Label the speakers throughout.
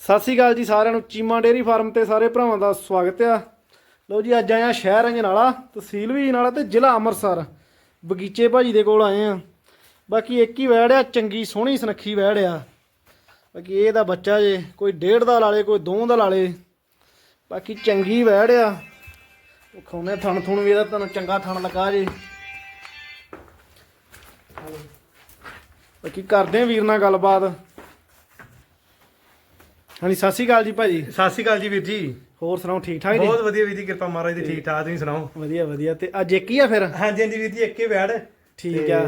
Speaker 1: ਸਤਿ ਸ੍ਰੀ ਅਕਾਲ ਜੀ ਸਾਰਿਆਂ ਨੂੰ, ਚੀਮਾ ਡੇਰੀ ਫਾਰਮ ਤੇ ਸਾਰੇ ਭਰਾਵਾਂ ਦਾ ਸਵਾਗਤ ਆ। ਲਓ ਜੀ, ਅੱਜ ਆਇਆ ਸ਼ਹਿਰ ਅੰਜਨਾਲਾ, ਤਹਿਸੀਲ ਵੀ ਨਾਲਾ ਤੇ ਜ਼ਿਲ੍ਹਾ ਅੰਮ੍ਰਿਤਸਰ। ਬਗੀਚੇ ਭਾਜੀ ਦੇ ਕੋਲ ਆਏ ਆ। ਬਾਕੀ ਇੱਕ ਹੀ ਵੈੜ ਆ, ਚੰਗੀ ਸੋਹਣੀ ਸੁਨੱਖੀ ਵੈੜ ਆ। ਬਾਕੀ ਇਹਦਾ ਬੱਚਾ ਜੇ, ਕੋਈ ਡੇਢ ਦਾ ਲਾਲੇ ਕੋਈ ਦੋ ਦਾ ਲਾਲੇ ਬਾਕੀ ਚੰਗੀ ਵੈੜ ਆ। ਉਹ ਖਾਉਨੇ ਥਣ ਥੁਣ ਵੀ, ਇਹਦਾ ਤੁਹਾਨੂੰ ਚੰਗਾ ਥਣ ਲੱਗਾ ਜੇ। ਬਾਕੀ ਕਰਦੇ ਆ ਵੀਰ ਨਾਲ ਗੱਲਬਾਤ। ਹਾਂਜੀ ਸਤਿ ਸ਼੍ਰੀ ਅਕਾਲ ਜੀ ਭਾਜੀ।
Speaker 2: ਸਤਿ ਸ਼੍ਰੀ ਅਕਾਲ ਜੀ ਵੀਰ ਜੀ।
Speaker 1: ਹੋਰ ਸੁਣਾਓ ਠੀਕ ਠਾਕ ਜੀ?
Speaker 2: ਬਹੁਤ ਵਧੀਆ ਵੀਰ ਜੀ ਕਿਰਪਾ ਮਹਾਰਾਜ ਦੀ ਠੀਕ ਠਾਕ ਤੁਸੀਂ ਸੁਣਾਓ?
Speaker 1: ਵਧੀਆ ਵਧੀਆ। ਤੇ ਅੱਜ ਇੱਕ ਹੀ ਆ ਫਿਰ?
Speaker 2: ਹਾਂਜੀ ਹਾਂਜੀ ਵੀਰ ਜੀ ਇੱਕੇ ਵੈੜ।
Speaker 1: ਠੀਕ ਆ।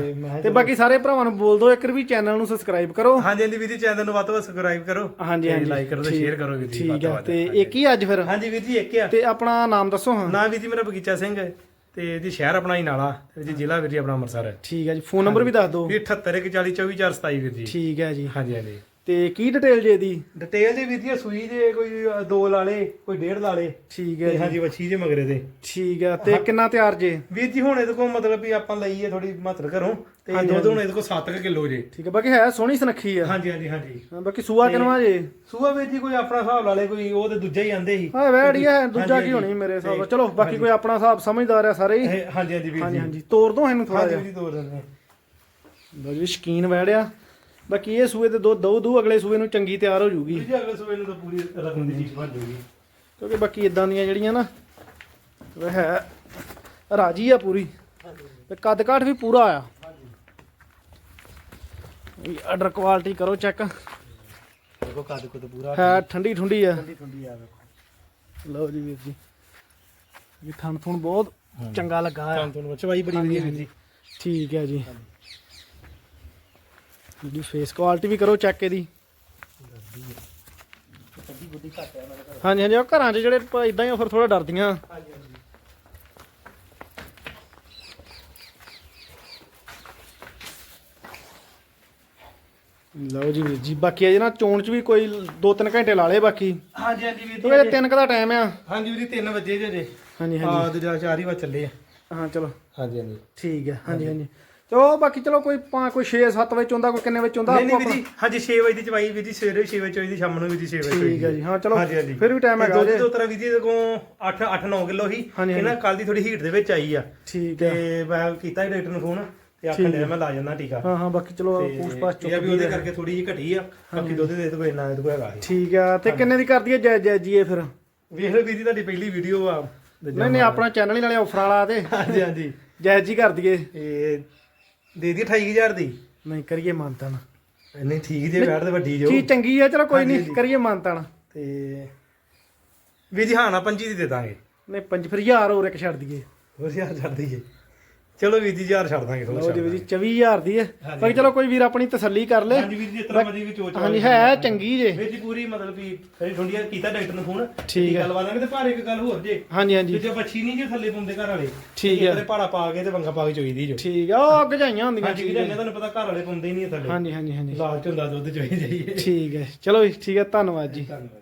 Speaker 1: ਤੇ ਬਾਕੀ ਸਾਰੇ ਭਰਾਵਾਂ ਨੂੰ ਬੋਲ ਦਿਓ ਇੱਕ ਵੀ ਚੈਨਲ ਨੂੰ ਸਬਸਕ੍ਰਾਈਬ ਕਰੋ।
Speaker 2: ਹਾਂਜੀ ਹਾਂਜੀ ਵੀਰ ਜੀ ਚੈਨਲ ਨੂੰ ਵੱਧ ਤੋਂ ਵੱਧ ਸਬਸਕ੍ਰਾਈਬ ਕਰੋ।
Speaker 1: ਹਾਂਜੀ ਹਾਂਜੀ।
Speaker 2: ਲਾਈਕ ਕਰੋ ਤੇ ਸ਼ੇਅਰ ਕਰੋ ਵੀਰ ਜੀ
Speaker 1: ਠੀਕ ਆ। ਤੇ ਇੱਕ ਹੀ ਅੱਜ ਫਿਰ?
Speaker 2: ਹਾਂਜੀ ਵੀਰ ਜੀ ਇੱਕੇ ਆ।
Speaker 1: ਤੇ ਆਪਣਾ ਨਾਮ ਦੱਸੋ ਹਾਂ।
Speaker 2: ਨਾ ਵੀਰ ਜੀ ਮੇਰਾ ਬਗੀਚਾ ਸਿੰਘ ਹੈ ਤੇ ਜੀ ਸ਼ਹਿਰ ਆਪਣਾ ਹੀ ਨਾਲਾ ਤੇ ਜੀ ਜ਼ਿਲ੍ਹਾ ਵੀਰ ਜੀ ਆਪਣਾ ਅੰਮ੍ਰਿਤਸਰ ਹੈ।
Speaker 1: ਠੀਕ ਹੈ ਜੀ। ਫੋਨ ਨੰਬਰ ਵੀ ਦੱਸ ਦਿਓ।
Speaker 2: ਵੀਰ 78 40 24 427 ਵੀਰ ਜੀ।
Speaker 1: ਠੀਕ ਹੈ ਜੀ।
Speaker 2: ਹਾਂਜੀ ਹਾਂਜੀ।
Speaker 1: ਤੇ ਕੀ ਡਿਟੇਲ ਜੇ ਦੀ
Speaker 2: ਡਿਟੇਲ ਜੀ ਵੀਰ ਜੀ ਸੂਈ ਦੇ ਕੋਈ ਅ, ਦੋ ਲਾਲੇ ਕੋਈ ਡੇਢ ਲਾਲੇ।
Speaker 1: ਠੀਕ ਹੈ
Speaker 2: ਤੇ
Speaker 1: ਜੀ।
Speaker 2: ਹਾਂਜੀ ਵੱਛੀ ਜੇ ਮਗਰੇ ਦੇ।
Speaker 1: ਠੀਕ ਆ ਤੇ ਕਿੰਨਾ ਤਿਆਰ ਜੇ?
Speaker 2: ਵੀਰ ਜੀ ਹੁਣ ਇਹਦੇ ਕੋਲ ਮਤਲਬ ਵੀ ਆਪਾਂ ਲਈ ਹੈ ਥੋੜੀ ਮਾਤਰ ਘਰੋਂ ਤੇ ਦੁੱਧ ਹੁਣ ਇਹਦੇ ਕੋਲ 7 ਕਿਲੋ ਜੇ।
Speaker 1: ਠੀਕ ਹੈ ਬਾਕੀ ਹੈ ਸੋਹਣੀ ਸੁਨੱਖੀ ਆ।
Speaker 2: ਹਾਂਜੀ ਹਾਂਜੀ ਹਾਂਜੀ।
Speaker 1: ਹਾਂ, ਬਾਕੀ ਸੂਆ ਕਿਨਵਾ ਜੇ?
Speaker 2: ਸੂਆ ਵੀਰ ਜੀ ਕੋਈ ਆਪਣਾ ਹਿਸਾਬ ਲਾ ਲੇ ਕੋਈ ਉਹ ਤੇ ਦੂਜਾ ਹੀ ਆਂਦੇ ਸੀ।
Speaker 1: ਹਾਂ ਵੈੜ ਹੀ ਦੂਜਾ
Speaker 2: ਹਾਂਜੀ,
Speaker 1: ਕੀ ਹੋਣੀ ਮੇਰੇ ਹਿਸਾਬ ਨਾਲ। ਚਲੋ ਬਾਕੀ ਕੋਈ ਆਪਣਾ ਹਿਸਾਬ ਸਮਝਦਾਰ ਆ ਸਾਰੇ ਹੀ।
Speaker 2: ਇਹ ਹਾਂਜੀ ਹਾਂਜੀ ਵੀਰ
Speaker 1: ਹਾਂਜੀ
Speaker 2: ਜੀ।
Speaker 1: ਹਾਂਜੀ ਤੋਰ ਦੋ ਇਹਨੂੰ ਥੋੜਾ
Speaker 2: ਹਾਂਜੀ
Speaker 1: ਜਿਹਾ।
Speaker 2: ਵੀਰ ਜੀ।
Speaker 1: ਲਓ ਜੀ ਸ਼ਕੀਨ ਵੈੜਿਆ ਬਾਕੀ ਇਹ ਸੂਏ ਤੇ ਦੋ ਦੋ ਦੂ ਅਗਲੇ ਸੂਏ ਨੂੰ ਚੰਗੀ ਤਿਆਰ ਹੋ ਜੂਗੀ।
Speaker 2: ਜੀ ਅਗਲੇ ਸੂਏ ਨੂੰ ਤਾਂ ਪੂਰੀ ਰਕਮ ਦੀ ਚੀਜ਼ ਬਣ ਜੂਗੀ।
Speaker 1: ਕਿਉਂਕਿ ਬਾਕੀ ਇਦਾਂ ਦੀਆਂ ਜਿਹੜੀਆਂ ਨਾ ਉਹ ਹੈ ਰਾਜੀ ਆ ਪੂਰੀ। ਤੇ ਕੱਦ ਕਾਠ ਵੀ ਪੂਰਾ ਆ। ਆਰਡਰ ਕੁਆਲਿਟੀ ਕਰੋ ਚੈੱਕ
Speaker 2: ਦੇਖੋ ਕੱਦ ਕੁਦ ਪੂਰਾ।
Speaker 1: ਹੈ ਠੰਡੀ ਠੰਡੀ ਆ।
Speaker 2: ਠੰਡੀ ਠੰਡੀ ਆ ਵੇਖੋ
Speaker 1: ਲਓ ਜੀ ਵੀਰ ਜੀ। ਇਹ ਥਣ ਥੁਣ ਬਹੁਤ ਚੰਗਾ ਲੱਗਾ ਆ।
Speaker 2: ਤੁਹਾਨੂੰ ਤੁਹਾਨੂੰ ਚਵਾਈ ਬੜੀ ਵਧੀਆ ਜੀ।
Speaker 1: ਠੀਕ ਹੈ ਜੀ। ਜੀ ਫੇਸ ਕੁਆਲਿਟੀ ਵੀ ਕਰੋ ਚੈੱਕ ਇਹਦੀ।
Speaker 2: ਗੁੱਡੀ ਘੱਟ
Speaker 1: ਹਾਂਜੀ ਹਾਂਜੀ ਉਹ ਘਰਾਂ 'ਚ ਜਿਹੜੇ ਇਦਾਂ ਹੀ ਫਿਰ ਥੋੜਾ ਡਰਦੀਆਂ।
Speaker 2: ਹਾਂਜੀ ਹਾਂਜੀ
Speaker 1: ਲਓ ਜੀ ਵੀਰ ਜੀ ਬਾਕੀ ਅਜੇ ਨਾ ਚੋਣ 'ਚ ਵੀ ਕੋਈ 2-3 ਘੰਟੇ ਲਾ ਲੇ ਬਾਕੀ।
Speaker 2: ਹਾਂਜੀ ਹਾਂਜੀ ਵੀਰ
Speaker 1: ਕਿਉਂਕਿ
Speaker 2: ਜੀ
Speaker 1: 3 ਕ ਦਾ ਟਾਈਮ ਆ।
Speaker 2: ਹਾਂਜੀ ਵੀਰ ਜੀ 3 ਵਜੇ ਜੇ ਜੇ
Speaker 1: ਹਾਂਜੀ
Speaker 2: ਹਾਂ
Speaker 1: ਹਾਂਜੀ
Speaker 2: ਦੂਜਾ ਚਾਰ ਹੀ ਵਾ ਚੱਲੇ ਆ।
Speaker 1: ਹਾਂ ਚਲੋ।
Speaker 2: ਹਾਂਜੀ ਹਾਂਜੀ।
Speaker 1: ਠੀਕ ਹੈ ਹਾਂਜੀ ਹਾਂਜੀ। ਚਲੋ ਬਾਕੀ ਚਲੋ ਕੋਈ ਪਾ ਕੋਈ 6-7 ਵਿੱਚ ਹੁੰਦਾ ਕੋਈ ਕਿੰਨੇ ਵਿੱਚ ਹੁੰਦਾ
Speaker 2: ਨਹੀਂ ਨਹੀਂ ਵੀਰ ਜੀ ਹਾਂਜੀ 6 ਵਜੇ ਦੀ ਚਵਾਈ ਵੀਰ ਜੀ ਸਵੇਰੇ 6 ਵਜੇ ਚੋਈ ਦੀ ਸ਼ਾਮ ਨੂੰ ਵੀਰ ਜੀ 6 ਵਜੇ
Speaker 1: ਠੀਕ ਹੈ ਜੀ। ਹਾਂ ਚਲੋ
Speaker 2: ਹਾਂਜੀ ਹਾਂਜੀ।
Speaker 1: ਫਿਰ ਵੀ ਟਾਈਮ ਹੈਗਾ
Speaker 2: ਦੁੱਧ
Speaker 1: ਜੇ
Speaker 2: ਦੋ ਤਰ੍ਹਾਂ ਵੀਰ ਜੀ ਕੋਲ 8 8 9 ਕਿਲੋ ਹੀ
Speaker 1: ਹਾਂਜੀ,
Speaker 2: ਇਹਨਾਂ ਕੱਲ ਦੀ ਥੋੜੀ ਹੀਟ ਦੇ ਵਿੱਚ ਆਈ ਆ।
Speaker 1: ਠੀਕ ਹੈ।
Speaker 2: ਤੇ ਮੈਂ ਕੀਤਾ ਸੀ ਡਾਕਟਰ ਨੂੰ ਫੋਨ ਤੇ ਆਖਣ ਡਿਆ ਮੈਂ ਲਾ ਜਾਂਦਾ ਟੀਕਾ।
Speaker 1: ਹਾਂ ਹਾਂ ਬਾਕੀ ਚਲੋ
Speaker 2: ਤੇ
Speaker 1: ਪੂਛ ਪਾਛ
Speaker 2: ਇਹ ਆ ਵੀ ਉਹਦੇ
Speaker 1: ਚੁੱਕ
Speaker 2: ਕਰਕੇ ਥੋੜੀ ਜਿਹੀ ਘਟੀ ਆ। ਬਾਕੀ ਦੁੱਧ ਦੇ ਕੋਈ ਇੰਨਾ ਇਹਦੇ ਕੋਲ ਹੈਗਾ ਸੀ
Speaker 1: ਠੀਕ ਆ ਤੇ ਕਿੰਨੇ ਦੀ ਕਰਦੀ ਹੈ ਜੈ ਜੈ ਜੀ ਇਹ ਫਿਰ?
Speaker 2: ਵੇਖ ਲਓ ਵੀਰ ਜੀ ਤੁਹਾਡੀ ਪਹਿਲੀ ਵੀਡੀਓ ਆ।
Speaker 1: ਨਹੀਂ ਨਹੀਂ ਆਪਣਾ ਚੈਨਲ ਹੀ ਨਾਲੇ ਆਫਰ ਵਾਲਾ ਤੇ।
Speaker 2: ਹਾਂਜੀ ਹਾਂਜੀ।
Speaker 1: ਜੈ ਜੀ ਕਰ ਦਈਏ
Speaker 2: ਇਹ ਦੇ ਦੀ 28000 ਦੀ?
Speaker 1: ਨਹੀਂ ਕਰੀਏ ਮਾਨਤਾਨ।
Speaker 2: ਨਹੀਂ ਠੀਕ ਜੇ ਬੈਠ ਤੇ ਵੱਡੀ ਜੋ।
Speaker 1: ਚੀਜ਼ ਚੰਗੀ ਆ ਚਲੋ ਕੋਈ ਨਹੀਂ। ਕਰੀਏ ਮਾਨਤਾਨ।
Speaker 2: ਤੇ ਵੀਰ ਜੀ ਹਾਂ ਨਾ 25 ਦੀ ਦੇ ਦਾਂਗੇ।
Speaker 1: ਨਹੀਂ ਫਿਰ ਹਜ਼ਾਰ ਹੋਰ ਇੱਕ ਛੱਡ ਦਈਏ।
Speaker 2: ਹੋਰ ਯਾਰ ਛੱਡ ਦਈਏ। ਚਲੋ ਵੀਰ ਜੀ ਹਜ਼ਾਰ ਛੱਡ ਦਾਂਗੇ
Speaker 1: ਲਓ ਜੀ ਵੀਰ ਜੀ 24000 ਦੀ ਹੈ। ਬਾਕੀ ਚਲੋ ਕੋਈ ਵੀਰ ਆਪਣੀ ਤਸੱਲੀ ਕਰ ਲੇ।
Speaker 2: ਹਾਂਜੀ ਵੀਰ ਜੀ ਤਰ੍ਹਾਂ ਮਰਜ਼ੀ ਵੀ ਚੋਚ
Speaker 1: ਹਾਂਜੀ ਹੈ ਚੰਗੀ ਜੇ।
Speaker 2: ਵੀਰ ਜੀ ਪੂਰੀ ਮਤਲਬ ਵੀ ਥੋੜੀ ਠੰਡੀਆਂ ਕੀਤਾ ਡਾਕਟਰ ਨੂੰ ਫੋਨ।
Speaker 1: ਠੀਕ ਹੈ।
Speaker 2: ਗੱਲਬਾਤ ਕਰਾਂਗੇ ਤੇ ਪਰ ਇੱਕ ਗੱਲ ਹੋਰ ਜੇ।
Speaker 1: ਹਾਂਜੀ
Speaker 2: ਵੀ
Speaker 1: ਹਾਂਜੀ
Speaker 2: ਜੇ ਬੱਚੀ ਨਹੀਂ ਜੇ ਥੱਲੇ ਪਾਉਂਦੇ ਘਰ ਵਾਲੇ
Speaker 1: ਠੀਕ ਹੈ।
Speaker 2: ਤੇ ਪਾੜਾ ਪਾ ਕੇ ਤੇ ਵੰਗਾ ਪਾ ਕੇ ਚੋਈਦੀ ਜੋ।
Speaker 1: ਠੀਕ ਆ ਉਹ ਅੱਗ ਜਾਈਆਂ ਹੁੰਦੀਆਂ
Speaker 2: ਹਾਂਜੀ ਵੀਰ ਤੁਹਾਨੂੰ ਪਤਾ ਘਰ ਵਾਲੇ ਪਾਉਂਦੇ ਹੀ ਨਹੀਂ ਥੱਲੇ।
Speaker 1: ਹਾਂਜੀ ਹਾਂਜੀ ਹਾਂਜੀ।
Speaker 2: ਲਾਲਚ ਹੁੰਦਾ ਦੁੱਧ ਚੋਈ ਜਾਈਏ
Speaker 1: ਠੀਕ ਹੈ। ਚਲੋ ਠੀਕ ਹੈ ਧੰਨਵਾਦ ਜੀ।
Speaker 2: ਧੰਨਵਾਦ।